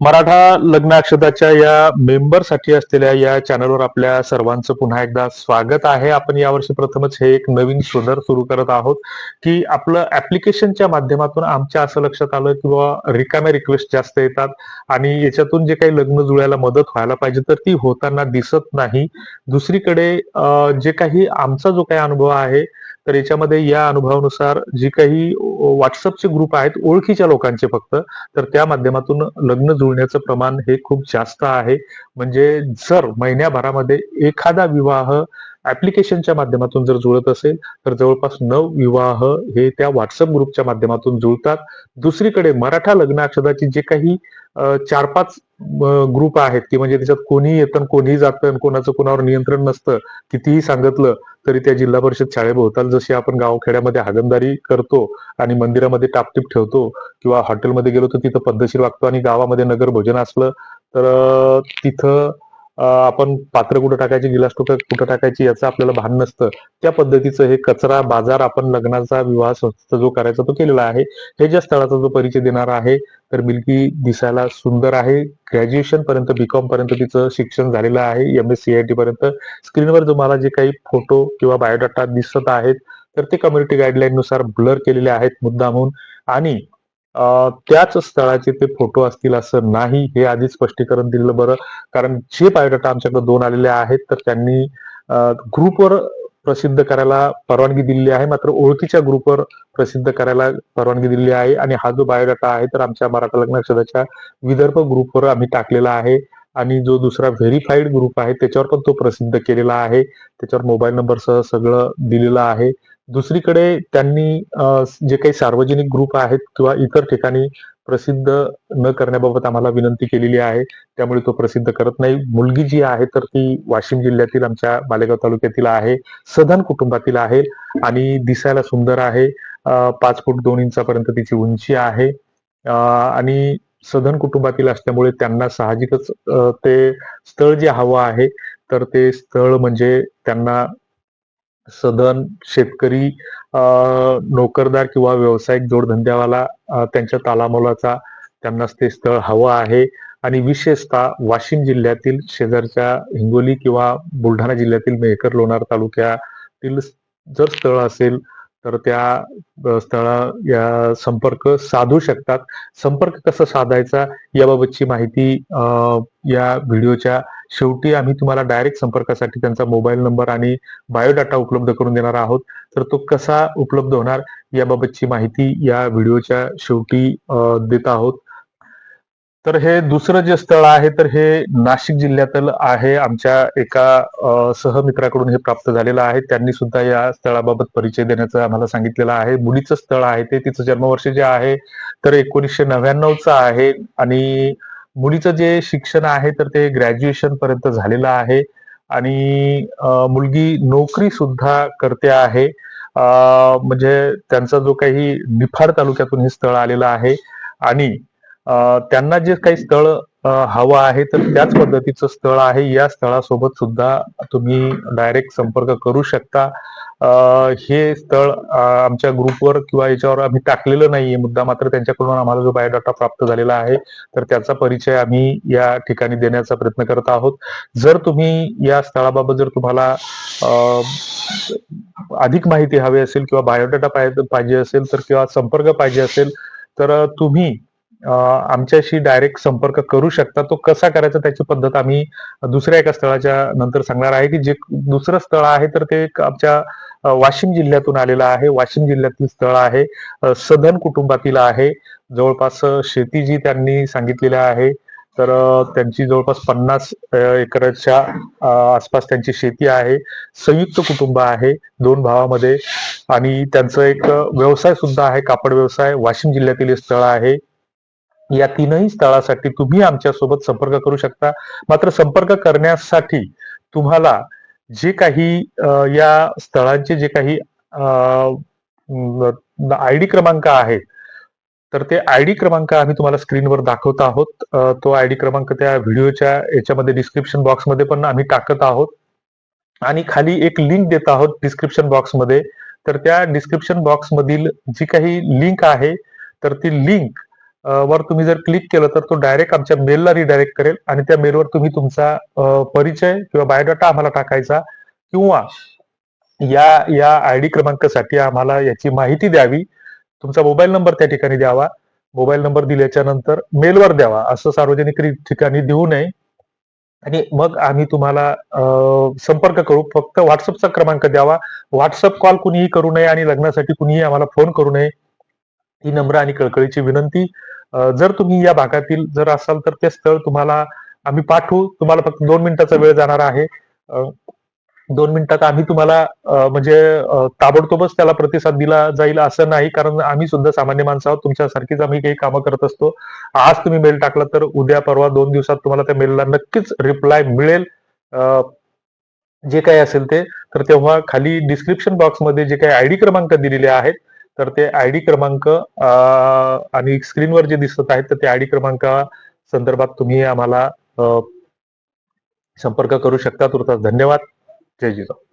मराठा लग्न अक्षताच्या या मेंबरसाठी असलेल्या या चॅनलवर आपल्या सर्वांचं पुन्हा एकदा स्वागत आहे. आपण यावर्षी प्रथमच हे एक नवीन शोधर सुरू करत आहोत की आपलं ऍप्लिकेशनच्या माध्यमातून आमच्या असं लक्षात आलं किंवा रिकाम्या रिक्वेस्ट जास्त येतात आणि याच्यातून जे काही लग्न जुळायला मदत व्हायला पाहिजे तर ती होताना दिसत नाही. दुसरीकडे जे काही आमचा जो काही अनुभव आहे तर याच्यामध्ये या अनुभवानुसार जी काही व्हॉट्सअपचे ग्रुप आहेत ओळखीच्या लोकांचे फक्त तर त्या माध्यमातून लग्न जुळण्याचं प्रमाण हे खूप जास्त आहे. म्हणजे जर महिन्याभरामध्ये एखादा विवाह ऍप्लिकेशनच्या माध्यमातून जर जुळत असेल तर जवळपास नऊ विवाह हे त्या व्हॉट्सअप ग्रुपच्या माध्यमातून जुळतात. दुसरीकडे मराठा लग्नआक्षदाची जे काही चार पाच ग्रुप आहेत की म्हणजे त्याच्यात कोणीही येतं कोणीही जातं आणि कोणाचं कोणावर नियंत्रण नसतं कितीही सांगितलं तरी त्या जिल्हा परिषद शाळेभोवताल जशी आपण गावखेड्यामध्ये हागंदारी करतो आणि मंदिरामध्ये टापटीप ठेवतो किंवा हॉटेलमध्ये गेलो तर तिथं पद्धतशीर वागतो आणि गावामध्ये नगर भोजन असलं तर तिथं आपण पात्र कुठं टाकायची गिलास कुठं कुठं टाकायची याचं आपल्याला भान नसतं. त्या पद्धतीचं हे कचरा बाजार आपण लग्नाचा विवाह संस्थेचा जो करायचा तो केलेला आहे. हे ज्या स्थळाचा जो परिचय देणार आहे तर मुलगी दिसायला सुंदर आहे. ग्रॅज्युएशन पर्यंत बीकॉम पर्यंत तिचं शिक्षण झालेलं आहे. M S C I T पर्यंत. स्क्रीनवर तुम्हाला जे काही फोटो किंवा बायोडाटा दिसत आहेत तर ते कम्युनिटी गाईडलाईन नुसार ब्लर केलेले आहेत मुद्दामहून. आणि त्याच स्थळाचे ते फोटो असतील असं नाही हे आधी स्पष्टीकरण दिलेलं बरं. कारण जे बायोडाटा आमच्याकडे दोन आलेले आहेत तर त्यांनी ग्रुपवर प्रसिद्ध करायला परवानगी दिलेली आहे. मात्र ओळखीच्या ग्रुपवर प्रसिद्ध करायला परवानगी दिलेली आहे. आणि हा जो बायोडाटा आहे तर आमच्या मराठा लग्न अक्षराच्या विदर्भ ग्रुपवर आम्ही टाकलेला आहे. आणि जो दुसरा व्हेरीफाईड ग्रुप आहे त्याच्यावर पण तो प्रसिद्ध केलेला आहे. त्याच्यावर मोबाईल नंबरसह सगळं दिलेलं आहे. दुसरीकडे त्यांनी जे काही सार्वजनिक ग्रुप आहेत किंवा इतर ठिकाणी प्रसिद्ध न करण्याबाबत आम्हाला विनंती केलेली आहे त्यामुळे तो प्रसिद्ध करत नाही. मुलगी जी आहे तर ती वाशिम जिल्ह्यातील आमच्या मालेगाव तालुक्यातील आहे सधन कुटुंबातील आहे आणि दिसायला सुंदर आहे. पाच फूट दोन इंचापर्यंत तिची उंची आहे. आणि सधन कुटुंबातील असल्यामुळे त्यांना साहजिकच ते स्थळ जे हवं आहे तर ते स्थळ म्हणजे त्यांना सदन शेतकरी नोकरदार किंवा व्यावसायिक जोडधंद्यावाला त्यांच्या तालामोलाचा त्यांना ते स्थळ हवं आहे. आणि विशेषतः वाशिम जिल्ह्यातील शेजारच्या हिंगोली किंवा बुलढाणा जिल्ह्यातील मेहकर लोणार तालुक्यातील जर स्थळ असेल तर त्या स्थळा या संपर्क साधू शकतात. संपर्क कसा साधायचा याबाबतची माहिती या व्हिडिओच्या शेवटी आम्ही तुम्हाला डायरेक्ट संपर्कासाठी त्यांचा मोबाईल नंबर आणि बायोडाटा उपलब्ध करून देणार आहोत. तर तो कसा उपलब्ध होणार याबाबतची माहिती या व्हिडिओच्या शेवटी देत आहोत. तर हे दुसरं जे स्थळ आहे तर हे नाशिक जिल्ह्यातील आहे. आमच्या एका सहमित्राकडून हे प्राप्त झालेलं आहे. त्यांनी सुद्धा या स्थळाबाबत परिचय देण्याचं आम्हाला सांगितलेलं आहे. मुलीचं स्थळ आहे ते तिचं जन्मवर्ष जे आहे तर एकोणीसशे नव्याण्णवचं आहे. आणि मुलीचं जे शिक्षण आहे तर ते ग्रॅज्युएशन पर्यंत झालेलं आहे. आणि मुलगी नोकरी सुद्धा करते आहे. म्हणजे त्यांचा जो काही निफाड तालुक्यातून हे स्थळ आलेलं आहे. आणि त्यांना जे काही स्थळ हवं आहे तर त्याच पद्धतीचं स्थळ आहे. या स्थळासोबत सुद्धा तुम्ही डायरेक्ट संपर्क करू शकता. हे स्थळ आमच्या ग्रुपवर किंवा याच्यावर आम्ही टाकलेलं नाहीये मुद्दा. मात्र त्यांच्याकडून आम्हाला जो बायोडाटा प्राप्त झालेला आहे तर त्याचा परिचय आम्ही या ठिकाणी देण्याचा प्रयत्न करत आहोत. जर तुम्ही या स्थळाबाबत जर तुम्हाला अधिक माहिती हवी असेल किंवा बायोडाटा पाहिजे असेल तर किंवा संपर्क पाहिजे असेल तर तुम्ही आमच्याशी डायरेक्ट संपर्क करू शकता. तो कसा करायचा त्याची पद्धत आम्ही दुसऱ्या एका स्थळाच्या नंतर सांगणार आहे की जे दुसरं स्थळ आहे तर ते एक आमच्या वाशिम जिल्ह्यातून आलेलं आहे. वाशिम जिल्ह्यातील स्थळ आहे. सधन कुटुंबातील आहे. जवळपास शेती जी त्यांनी सांगितलेली आहे. तर त्यांची जवळपास पन्नास एकरच्या आसपास त्यांची शेती आहे. संयुक्त कुटुंब आहे दोन भावामध्ये. आणि त्यांचं एक व्यवसाय सुद्धा आहे. कापड व्यवसाय वाशिम जिल्ह्यातील स्थळ आहे. या तीनही स्थळासाठी तुम्ही आमच्यासोबत संपर्क करू शकता. मात्र संपर्क करण्यासाठी तुम्हाला जे काही या स्थळांचे जे काही आय डी क्रमांक आहेत तर ते आय डी क्रमांक आम्ही तुम्हाला स्क्रीनवर दाखवत आहोत. तो आय डी क्रमांक त्या व्हिडिओच्या याच्यामध्ये डिस्क्रिप्शन बॉक्समध्ये पण आम्ही टाकत आहोत. आणि खाली एक लिंक देत आहोत डिस्क्रिप्शन बॉक्समध्ये. तर त्या डिस्क्रिप्शन बॉक्स मधील जी काही लिंक आहे तर ती लिंक वर तुम्ही जर क्लिक केलं तर तो डायरेक्ट आमच्या मेलला रिडायरेक्ट करेल आणि त्या मेलवर तुम्ही तुमचा परिचय किंवा बायोडाटा आम्हाला टाकायचा किंवा या या आय डी क्रमांकासाठी आम्हाला याची माहिती द्यावी. तुमचा मोबाईल नंबर त्या ठिकाणी द्यावा. मोबाईल नंबर दिल्याच्या नंतर मेलवर द्यावा. असं सार्वजनिक ठिकाणी देऊ नये. आणि मग आम्ही तुम्हाला संपर्क करू. फक्त व्हॉट्सअपचा क्रमांक द्यावा. व्हॉट्सअप कॉल कुणीही करू नये आणि लग्नासाठी कुणीही आम्हाला फोन करू नये. ही नम्र आणि कळकळीची विनंती. जर तुम्ही या भागातील जर असाल तर ते स्थळ तुम्हाला आम्ही पाठवू. तुम्हाला फक्त दोन मिनिटाचा वेळ जाणार आहे. दोन मिनिटात आम्ही तुम्हाला म्हणजे ताबडतोबच त्याला प्रतिसाद दिला जाईल असं नाही. कारण आम्ही सुद्धा सामान्य माणसं आहोत. तुमच्यासारखीच आम्ही काही कामं करत असतो. आज तुम्ही मेल टाकला तर उद्या परवा दोन दिवसात तुम्हाला त्या मेलला नक्कीच रिप्लाय मिळेल. अ, जे काही असेल ते. तर तेव्हा खाली डिस्क्रिप्शन बॉक्समध्ये जे काही आयडी क्रमांक दिलेले आहेत तर ते आयडी क्रमांक आणि स्क्रीनवर जे दिसत आहेत तर त्या आयडी क्रमांका संदर्भात तुम्ही आम्हाला संपर्क करू शकता. तुर्तास धन्यवाद. जय जिजाऊ.